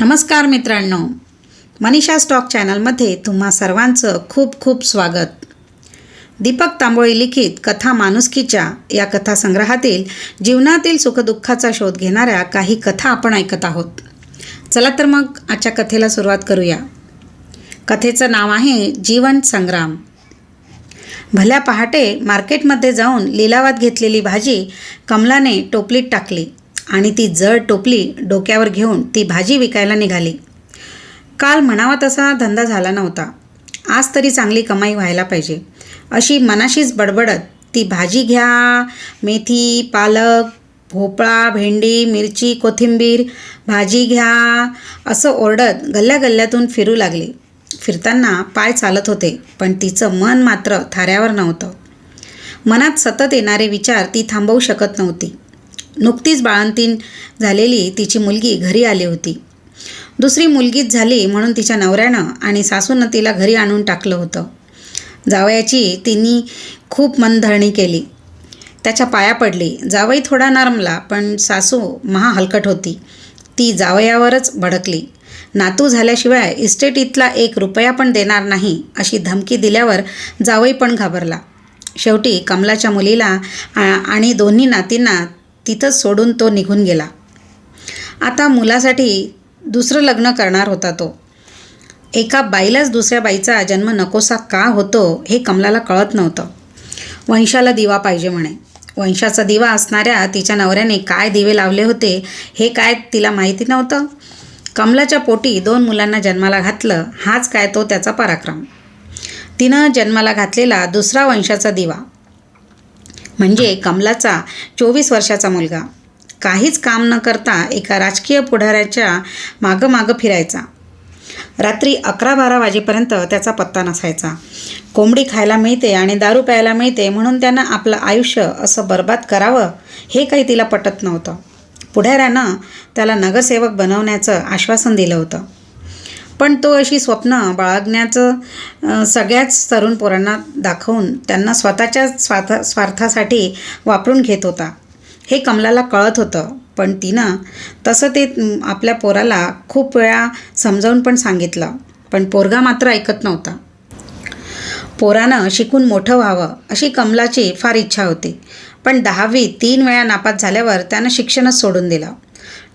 नमस्कार मित्रांनो. मनीषा स्टॉक चॅनलमध्ये तुम्हा सर्वांचं खूप खूप स्वागत. दीपक तांबोळी लिखित कथा माणुसकीच्या या कथासंग्रहातील जीवनातील सुखदुःखाचा शोध घेणाऱ्या काही कथा आपण ऐकत आहोत. चला तर मग आजच्या कथेला सुरुवात करूया. कथेचं नाव आहे जीवन संग्राम. भल्या पहाटे मार्केटमध्ये जाऊन लिलावात घेतलेली भाजी कमलाने टोपलीत टाकली. आणि ती जड टोपली डोक्यावर घेऊन ती भाजी विकायला निघाली. काल म्हणावा तसा धंदा झाला नव्हता. आज तरी चांगली कमाई व्हायला पाहिजे. अशी मनाशीच बडबडत ती भाजी घ्या मेथी पालक भोपळा भेंडी मिरची कोथिंबीर भाजी घ्या असं ओरडत गल्ल्या गल्ल्यातून फिरू लागली. फिरताना पाय चालत होते पण तिचं मन मात्र थाऱ्यावर नव्हतं. मनात सतत येणारे विचार ती थांबवू शकत नव्हती. नुकतीच बाळंतीन झालेली तिची मुलगी घरी आली होती. दुसरी मुलगीच झाली म्हणून तिच्या नवऱ्यानं आणि सासूनं तिला घरी आणून टाकलं होतं. जावयाची तिने खूप मनधरणी केली. त्याच्या पाया पडली. जावई थोडा नरमला पण सासू महा हलकट होती. ती जावयावरच भडकली. नातू झाल्याशिवाय इस्टेट इथला एक रुपया पण देणार नाही अशी धमकी दिल्यावर जावई पण घाबरला. शेवटी कमलाच्या मुलीला आणि दोन्ही नातींना तिथंच सोडून तो निघून गेला. आता मुलासाठी दुसरं लग्न करणार होता तो. एका बाईलाच दुसऱ्या बाईचा जन्म नकोसा का होतो हे कमलाला कळत नव्हतं. वंशाला दिवा पाहिजे म्हणे. वंशाचा दिवा असणाऱ्या तिच्या नवऱ्याने काय दिवे लावले होते हे काय तिला माहिती नव्हतं? कमलाच्या पोटी दोन मुलांना जन्माला घातलं हाच काय तो त्याचा पराक्रम. तिनं जन्माला घातलेला दुसरा वंशाचा दिवा. म्हणजे कमलाचा चोवीस वर्षाचा मुलगा. काहीच काम न करता एका राजकीय पुढाऱ्याच्या मागं मागं फिरायचा. रात्री अकरा बारा वाजेपर्यंत त्याचा पत्ता नसायचा. कोंबडी खायला मिळते आणि दारू प्यायला मिळते म्हणून त्यानं आपलं आयुष्य असं बर्बाद करावं हे काही तिला पटत नव्हतं. पुढाऱ्यानं त्याला नगरसेवक बनवण्याचं आश्वासन दिलं होतं. पण तो अशी स्वप्न बाळगण्याचं सगळ्याच तरुण पोरांना दाखवून त्यांना स्वतःच्या स्वार्थ स्वार्थासाठी वापरून घेत होता. हे कमलाला कळत होतं पण तिनं तसं ते आपल्या पोराला खूप वेळा समजावून पण सांगितलं पण पोरगा मात्र ऐकत नव्हता. पोरानं शिकून मोठं व्हावं अशी कमलाची फार इच्छा होती पण दहावी तीन वेळा नापास झाल्यावर त्यानं शिक्षणच सोडून दिलं.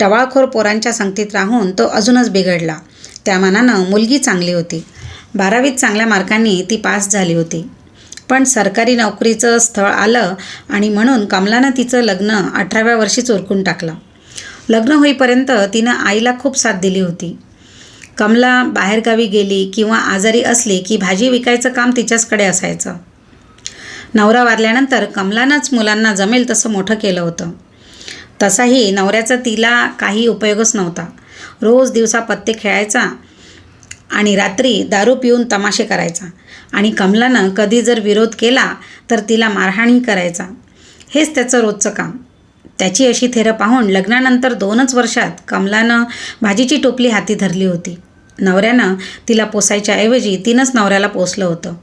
टवाळखोर पोरांच्या संगतीत राहून तो अजूनच बिघडला. त्या मानानं मुलगी चांगली होती. बारावीत चांगल्या मार्कांनी ती पास झाली होती. पण सरकारी नोकरीचं स्थळ आलं आणि म्हणून कमलानं तिचं लग्न अठराव्या वर्षीच उरकून टाकलं. लग्न होईपर्यंत तिनं आईला खूप साथ दिली होती. कमला बाहेरगावी गेली किंवा आजारी असली की भाजी विकायचं काम तिच्याचकडे असायचं. नवरा वारल्यानंतर कमलानंच मुलांना जमेल तसं मोठं केलं होतं. तसाही नवऱ्याचा तिला काही उपयोगच नव्हता. रोज दिवसा पत्ते खेळायचा आणि रात्री दारू पिऊन तमाशे करायचा. आणि कमलानं कधी जर विरोध केला तर तिला मारहाणी करायचा. हेच त्याचं रोजचं काम. त्याची अशी थेरं पाहून लग्नानंतर दोनच वर्षात कमलानं भाजीची टोपली हाती धरली होती. नवऱ्यानं तिला पोसायच्या ऐवजी तिनंच नवऱ्याला पोसलं होतं.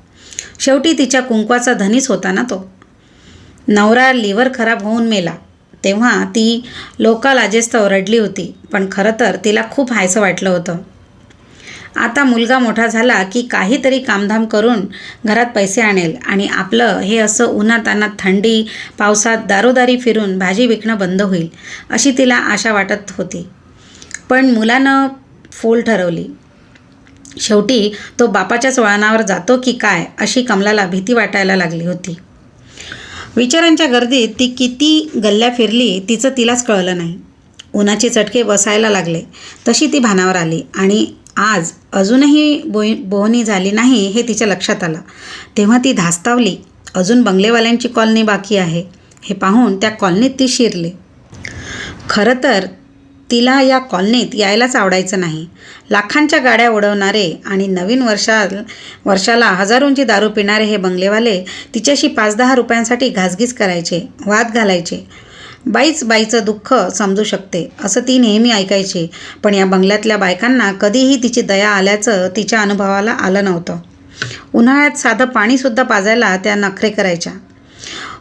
शेवटी तिच्या कुंकवाचा धनीच होता ना तो. नवरा लिव्हर खराब होऊन मेला. तेव्हा ती लोकालाजेस्तव रडली होती पण खरं तर तिला खूप हायसं वाटलं होतं. आता मुलगा मोठा झाला की काहीतरी कामधाम करून घरात पैसे आणेल आणि आपलं हे असं उन्हात थंडी पावसात दारोदारी फिरून भाजी विकणं बंद होईल अशी तिला आशा वाटत होती. पण मुलानं फोल ठरवली. शेवटी तो बापाच्याच वळणावर जातो की काय अशी कमलाला भीती वाटायला लागली होती. विचारांच्या गर्दीत ती किती गल्ल्या फिरली तिचं तिलाच कळलं नाही. उन्हाचे चटके बसायला लागले. तशी ती भानावर आली आणि आज अजूनही बोई बोहणी झाली नाही हे तिच्या लक्षात आलं. तेव्हा ती धास्तावली अजून बंगलेवाल्यांची कॉलनी बाकी आहे. हे पाहून त्या कॉलनीत ती शिरली. खरं तर तिला या कॉलनीत यायलाच आवडायचं नाही. लाखांच्या गाड्या उडवणारे आणि नवीन वर्षा वर्षाला हजारोंची दारू पिणारे हे बंगलेवाले तिच्याशी पाच दहा रुपयांसाठी घासगीस करायचे वाद घालायचे. बाईच बाईचं दुःख समजू शकते असं ती नेहमी ऐकायची पण या बंगल्यातल्या बायकांना कधीही तिची दया आल्याचं तिच्या अनुभवाला आलं नव्हतं. उन्हाळ्यात साधं पाणीसुद्धा पाजायला त्या नखरे करायच्या.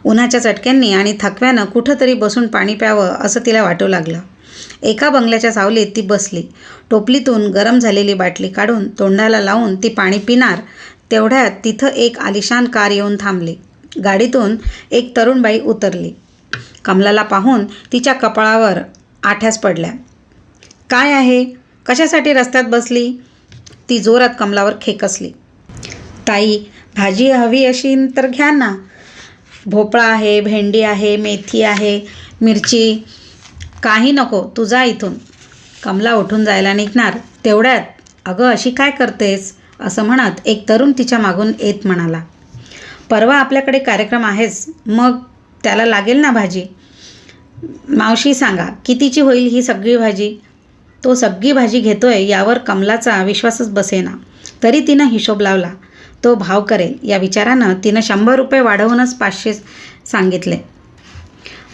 उन्हाच्या चटक्यांनी आणि थकव्यानं कुठंतरी बसून पाणी प्यावं असं तिला वाटू लागलं. एका बंगल्याच्या सावलीत ती बसली. टोपलीतून गरम झालेली बाटली काढून तोंडाला लावून ती पाणी पिणार तेवढ्यात तिथं एक आलिशान कार येऊन थांबली. गाडीतून एक तरुण बाई उतरली. कमलाला पाहून तिच्या कपाळावर आठ्यास पडल्या. काय आहे? कशासाठी रस्त्यात बसली? ती जोरात कमलावर खेकसली. ताई भाजी हवी अशी तर घ्या ना. भोपळा आहे भेंडी आहे मेथी आहे मिरची काही नको तू जा इथून. कमला उठून जायला निघणार. तेवढ्यात अगं अशी काय करतेस? असं म्हणत एक तरुण तिच्या मागून येत म्हणाला. परवा आपल्याकडे कार्यक्रम आहेच मग त्याला लागेल ना भाजी? मावशी सांगा कितीची होईल ही सगळी भाजी? तो सगळी भाजी घेतोय यावर कमलाचा विश्वासच बसेना. तरी तिनं हिशोब लावला. तो भाव करेल. या विचारानं तिनं शंभर रुपये वाढवूनच पाचशे सांगितले.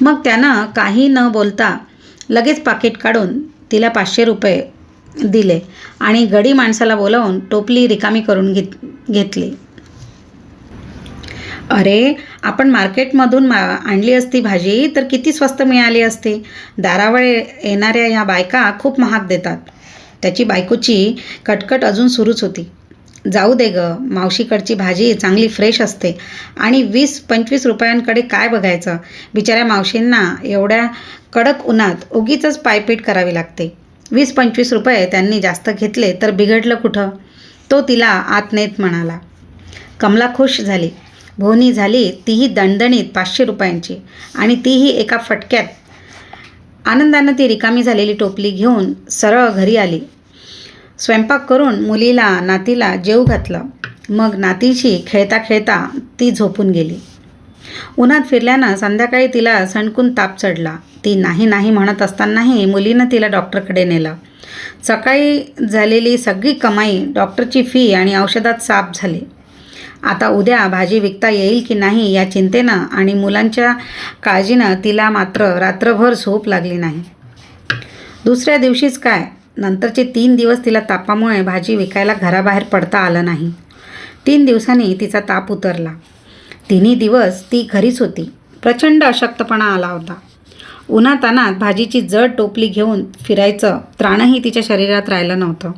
मग त्यानं काही न बोलता लगेच पाकिट काढून तिला पाचशे रुपये दिले आणि गडी माणसाला बोलावून टोपली रिकामी करून घेत घेतली. अरे आपण मार्केटमधून मा आणली असती भाजी तर किती स्वस्त मिळाली असती. दारावर येणाऱ्या ह्या बायका खूप महाग देतात. त्याची बायकोची कटकट अजून सुरूच होती. जाऊ दे ग मावशीकडची भाजी चांगली फ्रेश असते. आणि वीस पंचवीस रुपयांकडे काय बघायचं? बिचाऱ्या मावशींना एवढ्या कडक उन्हात उगीच पायपीट करावी लागते. वीस पंचवीस रुपये त्यांनी जास्त घेतले तर बिघडलं कुठं? तो तिला आत नेत म्हणाला. कमला खुश झाली. भोवनी झाली तीही दणदणीत पाचशे रुपयांची आणि तीही एका फटक्यात. आनंदानं ती रिकामी झालेली टोपली घेऊन सरळ घरी आली. स्वयंपाक करून मुलीला नातीला जेव घातलं. मग नातीशी खेळता खेळता ती झोपून गेली. उन्हात फिरल्यानं संध्याकाळी तिला सणकून ताप चढला. ती नाही नाही म्हणत असतानाही मुलीनं तिला डॉक्टरकडे नेलं. सकाळी झालेली सगळी कमाई डॉक्टरची फी आणि औषधात साफ झाली. आता उद्या भाजी विकता येईल की नाही या चिंतेनं आणि मुलांच्या काळजीनं तिला मात्र रात्रभर झोप लागली नाही. दुसऱ्या दिवशीच काय? नंतरचे तीन दिवस तिला तापामुळे भाजी विकायला घराबाहेर पडता आलं नाही. तीन दिवसांनी तिचा ताप उतरला. तिन्ही दिवस ती घरीच होती. प्रचंड अशक्तपणा आला होता. उन्हातानात भाजीची जड टोपली घेऊन फिरायचं त्राणही तिच्या शरीरात राहिलं नव्हतं.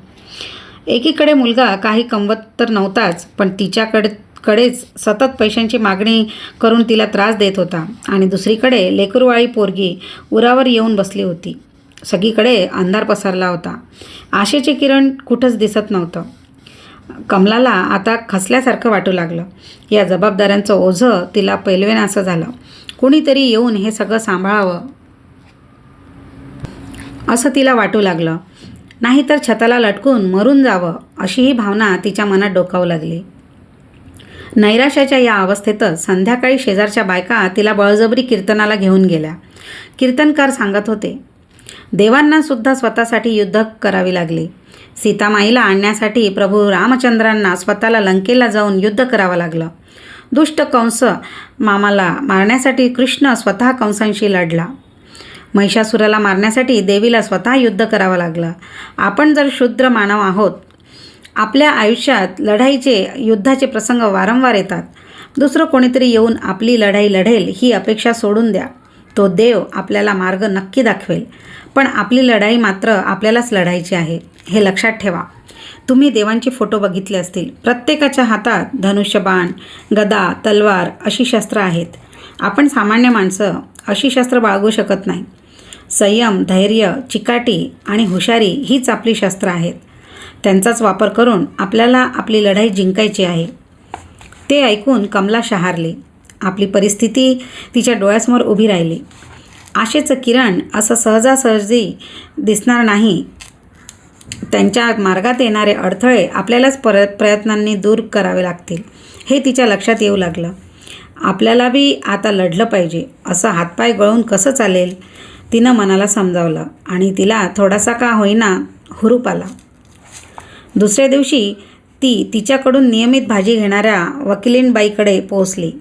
एकीकडे मुलगा काही कमवत तर नव्हताच पण तिच्याकडे कडेच सतत पैशांची मागणी करून तिला त्रास देत होता आणि दुसरीकडे लेकरवाळी पोरगी उरावर येऊन बसली होती. सगळीकडे अंधार पसरला होता. आशेचे किरण कुठंच दिसत नव्हतं. कमलाला आता खसल्यासारखं वाटू लागलं. या जबाबदाऱ्यांचं ओझं तिला पैलवेनासं झालं. कुणीतरी येऊन हे सगळं सांभाळावं असं तिला वाटू लागलं. नाहीतर छताला लटकून मरून जावं अशी ही भावना तिच्या मनात डोकावू लागली. नैराश्याच्या या अवस्थेतच संध्याकाळी शेजारच्या बायका तिला बळजबरी कीर्तनाला घेऊन गेल्या. कीर्तनकार सांगत होते देवांना सुद्धा स्वतःसाठी युद्ध करावे लागले. सीतामाईला आणण्यासाठी प्रभू रामचंद्रांना स्वतःला लंकेला जाऊन युद्ध करावं लागलं. दुष्ट कंस मामाला मारण्यासाठी कृष्ण स्वतः कंसांशी लढला. महिषासुराला मारण्यासाठी देवीला स्वतः युद्ध करावं लागलं. आपण जर शुद्र मानव आहोत आपल्या आयुष्यात लढाईचे युद्धाचे प्रसंग वारंवार येतात. दुसरं कोणीतरी येऊन आपली लढाई लढेल ही अपेक्षा सोडून द्या. तो देव आपल्याला मार्ग नक्की दाखवेल. पण आपली लढाई मात्र आपल्यालाच लढायची आहे हे लक्षात ठेवा. तुम्ही देवांचे फोटो बघितले असतील. प्रत्येकाच्या हातात धनुष्यबाण गदा तलवार अशी शस्त्र आहेत. आपण सामान्य माणसं अशी शस्त्र बाळगू शकत नाही. संयम धैर्य चिकाटी आणि हुशारी हीच आपली शस्त्र आहेत. त्यांचाच वापर करून आपल्याला आपली लढाई जिंकायची आहे. ते ऐकून कमला शहारली. आपली परिस्थिती तिच्या डोळ्यासमोर उभी राहिली. आशेचं किरण असं सहजासहजी दिसणार नाही. त्यांच्या मार्गात येणारे अडथळे आपल्यालाच पर प्रयत्नांनी दूर करावे लागतील. हे तिच्या लक्षात येऊ लागलं. आपल्याला बी आता लढलं पाहिजे. असं हातपाय गळून कसं चालेल? तिनं मनाला समजावलं आणि तिला थोडासा का होईना? हुरूप आला. दुसऱ्या दिवशी ती तिच्याकडून नियमित भाजी घेणाऱ्या वकिलींबाईकडे पोहोचली.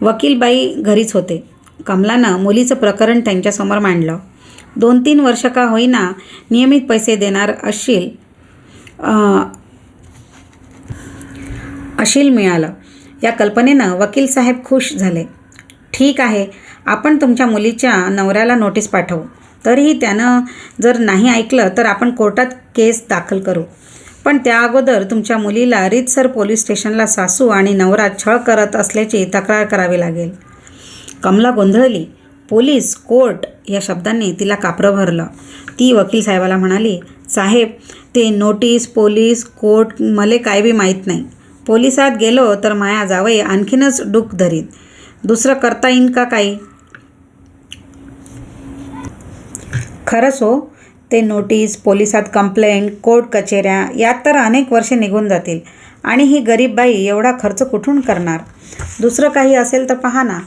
वकीलबाई घरीच होते. कमलानं मुलीचं प्रकरण त्यांच्यासमोर मांडलं. दोन तीन वर्ष का होईना नियमित पैसे देणार अशील अशील मिळालं. या कल्पनेनं वकील साहेब खुश झाले. ठीक आहे आपण तुमच्या मुलीच्या नवऱ्याला नोटीस पाठवू. तरीही त्यानं जर नाही ऐकलं तर आपण कोर्टात केस दाखल करू. पण त्या अगोदर तुमच्या मुलीला रीतसर पोलीस स्टेशनला सासू आणि नवरा छळ करत असल्याची तक्रार करावी लागेल. कमला गोंधळली. पोलीस कोर्ट या शब्दांनी तिला कापरं भरलं. ती वकील साहेबाला म्हणाली साहेब ते नोटीस पोलीस कोर्ट मले काय बी माहीत नाही. पोलिसात गेलो तर माया जावई आणखीनच डूक धरीत. दुसरं करता येईन का काही? खरंच हो. ते नोटीस पोलिसात कंप्लेंट कोर्ट कचेऱ्या यात तर अनेक वर्षे निघून जातील. आणि ही गरीब बाई एवढा खर्च कुठून करणार? दुसरं काही असेल तर पहा ना.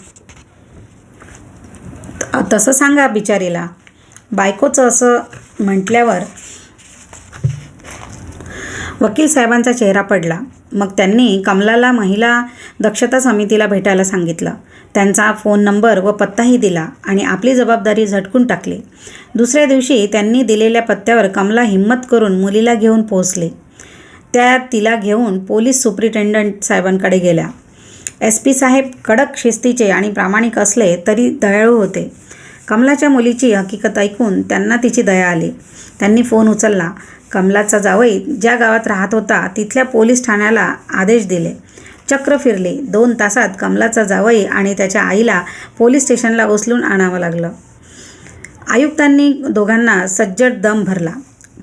तसं सांगा बिचारीला. बायकोचं असं म्हटल्यावर वकील साहेबांचा चेहरा पडला. मग त्यांनी कमलाला महिला दक्षता समितीला भेटायला सांगितलं. त्यांचा फोन नंबर व पत्ताही दिला आणि आपली जबाबदारी झटकून टाकली. दुसऱ्या दिवशी त्यांनी दिलेल्या पत्त्यावर कमला हिंमत करून मुलीला घेऊन पोहोचले. त्या तिला घेऊन पोलीस सुप्रिटेंडंट साहेबांकडे गेल्या. एस पी साहेब कडक शिस्तीचे आणि प्रामाणिक असले तरी दयाळू होते. कमलाच्या मुलीची हकीकत ऐकून त्यांना तिची दया आली. त्यांनी फोन उचलला. कमलाचा जावई ज्या गावात राहत होता तिथल्या पोलीस ठाण्याला आदेश दिले. चक्र फिरले. दोन तासात कमलाचा जावई आणि त्याच्या आईला पोलीस स्टेशनला उचलून आणावं लागलं. आयुक्तांनी दोघांना सज्जड दम भरला.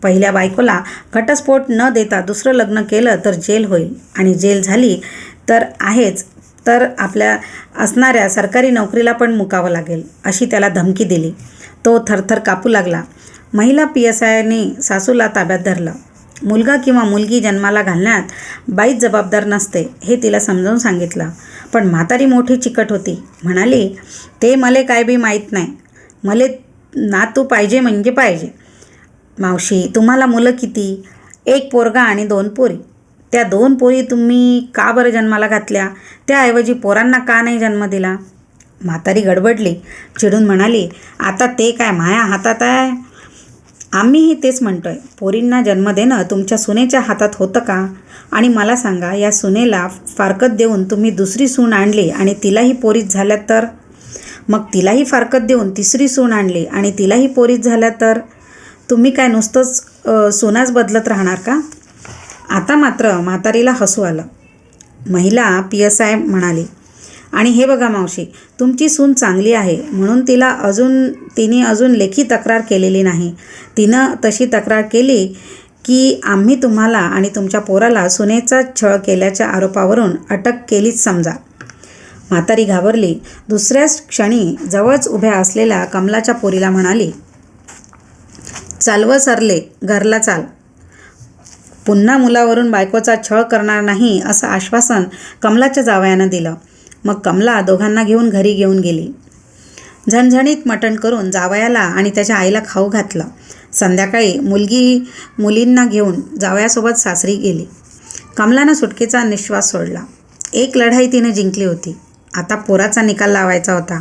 पहिल्या बायकोला घटस्फोट न देता दुसरं लग्न केलं तर जेल होईल. आणि जेल झाली तर आहेच तर आपल्या असणाऱ्या सरकारी नोकरीला पण मुकावं लागेल अशी त्याला धमकी दिली. तो थरथर कापू लागला. महिला पी एस आयने सासूला ताब्यात धरलं. मुलगा किंवा मुलगी जन्माला घालण्यात बाईच जबाबदार नसते हे तिला समजावून सांगितलं. पण म्हातारी मोठी चिकट होती. म्हणाली ते मले काय बी माहीत नाही. मले नातू पाहिजे म्हणजे पाहिजे. मावशी तुम्हाला मुलं किती? एक पोरगा आणि दोन पोरी. त्या दोन पोरी तुम्ही का बरं जन्माला घातल्या? त्याऐवजी पोरांना का नाही जन्म दिला? म्हातारी गडबडली चिडून म्हणाली आता ते काय माया हातात आहे? आम्हीही तेच म्हणतो आहे पोरींना जन्म देणं तुमच्या सुनेच्या हातात होतं का? आणि मला सांगा या सुनेला फारकत देऊन तुम्ही दुसरी सून आणली आणि तिलाही पोरीत झाल्या तर? मग तिलाही फारकत देऊन तिसरी सून आणली आणि तिलाही पोरीत झाल्या तर? तुम्ही काय नुसतंच अ, सुनाच बदलत राहणार का? आता मात्र म्हातारीला हसू आलं. महिला पी एस आय म्हणाली आणि हे बघा मावशी तुमची सून चांगली आहे म्हणून तिला अजून तिने अजून लेखी तक्रार केलेली नाही. तिनं तशी तक्रार केली की आम्ही तुम्हाला आणि तुमच्या पोराला सुनेचा छळ केल्याच्या आरोपावरून अटक केलीच समजा. म्हातारी घाबरली. दुसऱ्याच क्षणी जवळच उभ्या असलेल्या कमलाच्या पोरीला म्हणाली चालव सरले घरला चाल. पुन्हा मुलावरून बायकोचा छळ करणार नाही असं आश्वासन कमलाच्या जावयानं दिलं. मग कमला दोघांना घेऊन घरी घेऊन गेली. झणझणीत मटण करून जावयाला आणि त्याच्या आईला खाऊ घातलं. संध्याकाळी मुलगी मुलींना घेऊन जावयासोबत सासरी गेली. कमलानं सुटकेचा निश्वास सोडला. एक लढाई तिने जिंकली होती. आता पोराचा निकाल लावायचा होता.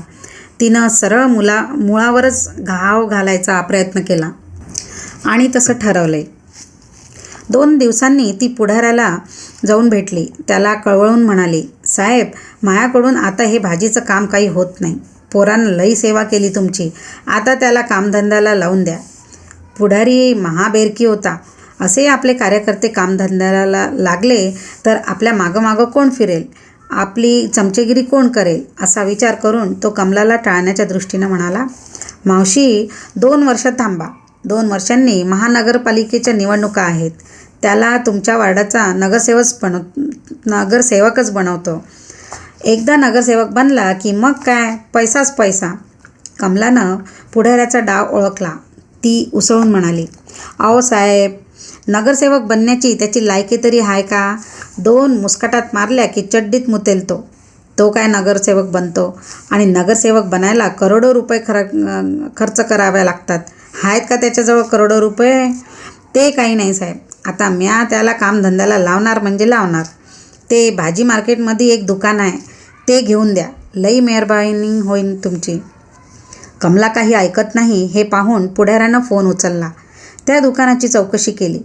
तिनं सरळ मुला मुळावरच घाव घालायचा प्रयत्न केला. आणि तसं ठरवलंय. दोन दिवसांनी ती पुढाऱ्याला जाऊन भेटली. त्याला कळवळून म्हणाली साहेब मायाकडून आता हे भाजीचं काम काही होत नाही. पोरानं लई सेवा केली तुमची. आता त्याला कामधंद्याला लावून द्या. पुढारी महाबेरकी होता. असे आपले कार्यकर्ते कामधंद्याला लागले तर आपल्या मागं मागं कोण फिरेल? आपली चमचेगिरी कोण करेल? असा विचार करून तो कमलाला टाळण्याच्या दृष्टीनं म्हणाला मावशी दोन वर्ष थांबा. दोन वर्षांनी महानगरपालिकेच्या निवडणुका आहेत. त्याला तुमच्या वार्डाचा नगरसेवक बनव नगरसेवकच बनवतो. एकदा नगरसेवक बनला की मग काय? पैसाच पैसा. कमलानं पुढाऱ्याचा डाव ओळखला. ती उसळून म्हणाली अहो साहेब नगरसेवक बनण्याची त्याची लायकी तरी आहे का? दोन मुस्कटात मारल्या की चड्डीत मुतेल तो तो काय नगरसेवक बनतो? आणि नगरसेवक बनायला करोडो रुपये खर खर्च कराव्या लागतात. आहेत का त्याच्याजवळ करोडो रुपये? ते काही नाही साहेब. आता म्या त्याला कामधंद्याला लावणार म्हणजे लावणार. ते भाजी मार्केटमध्ये एक दुकान आहे. ते घेऊन द्या. लई मेहरबानी होईन तुमची. कमला काही ऐकत नाही हे पाहून पुढाऱ्यानं फोन उचलला. त्या दुकानाची चौकशी केली.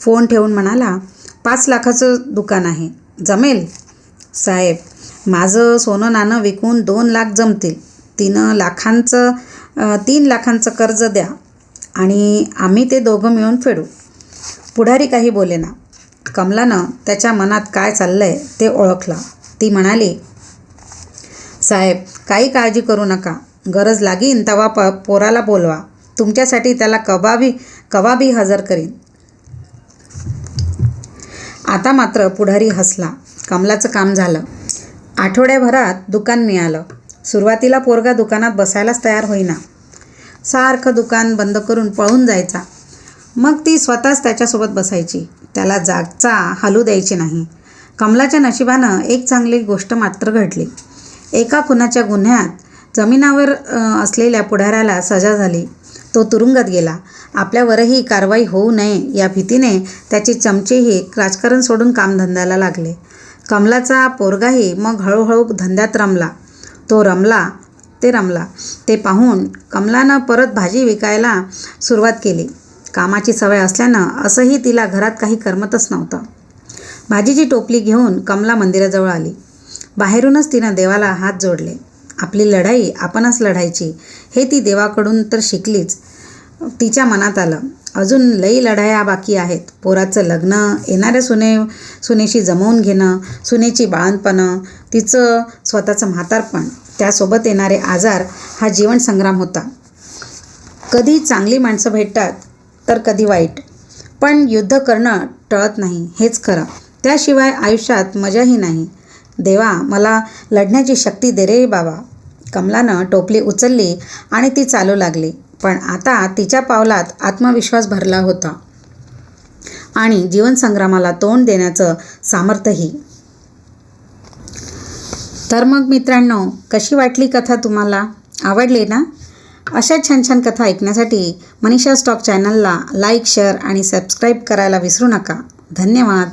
फोन ठेवून म्हणाला पाच लाखाचं दुकान आहे. जमेल? साहेब माझं सोनं नाणं विकून दोन लाख जमतील. तिनं लाखांचं तीन लाखांचं कर्ज द्या आणि आम्ही ते दोघं मिळून फेडू. पुढारी काही बोले ना कमलानं त्याच्या मनात काय चाललं आहे ते ओळखलं. ती म्हणाली साहेब काही काळजी करू नका. गरज लागीन तवा प पोराला बोलवा. तुमच्यासाठी त्याला कबाबी कबाबी हजर करीन. आता मात्र पुढारी हसला. कमलाचं काम झालं. आठवड्याभरात दुकान मिळालं. सुरुवातीला पोरगा दुकानात बसायलाच तयार होईना. सारखं दुकान बंद करून पळून जायचा. मग ती स्वतःच त्याच्यासोबत बसायची. त्याला जागचा हलू द्यायची नाही. कमलाच्या नशिबानं एक चांगली गोष्ट मात्र घडली. एका खुनाच्या गुन्ह्यात जमिनावर असलेल्या पुढाऱ्याला सजा झाली. तो तुरुंगात गेला. आपल्यावरही कारवाई होऊ नये या भीतीने त्याचे चमचेही राजकारण सोडून कामधंद्याला लागले. कमलाचा पोरगाही मग हळूहळू धंद्यात रमला. तो रमला ते रमला. ते पाहून कमलानं परत भाजी विकायला सुरुवात केली. कामाची सवय असल्यानं असंही तिला घरात काही करमतच नव्हतं. भाजीची टोपली घेऊन कमला मंदिराजवळ आली. बाहेरूनच तिनं देवाला हात जोडले. आपली लढाई आपणच लढायची हे ती देवाकडून तर शिकलीच. तिच्या मनात आलं अजून लई लढाया बाकी आहेत. पोराचं लग्न येणाऱ्या सुने सुनेशी जमवून घेणं सुनेची बाळणपणं तिचं स्वतःचं म्हातारपण त्यासोबत येणारे आजार हा जीवनसंग्राम होता. कधी चांगली माणसं भेटतात तर कधी वाईट. पण युद्ध करणं टळत नाही हेच खरं. त्याशिवाय आयुष्यात मजाही नाही. देवा मला लढण्याची शक्ती दे रे बाबा. कमलानं टोपली उचलली आणि ती चालू लागली पण आता तिच्या पावलात आत्मविश्वास भरला होता. आणि जीवनसंग्रामाला तोंड देण्याचं सामर्थ्यही. तर मग मित्रांनो कशी वाटली कथा तुम्हाला? आवडली ना? अशा छान छान कथा ऐकण्यासाठी मनीषा स्टॉक चॅनलला लाईक शेअर आणि सबस्क्राईब करायला विसरू नका. धन्यवाद.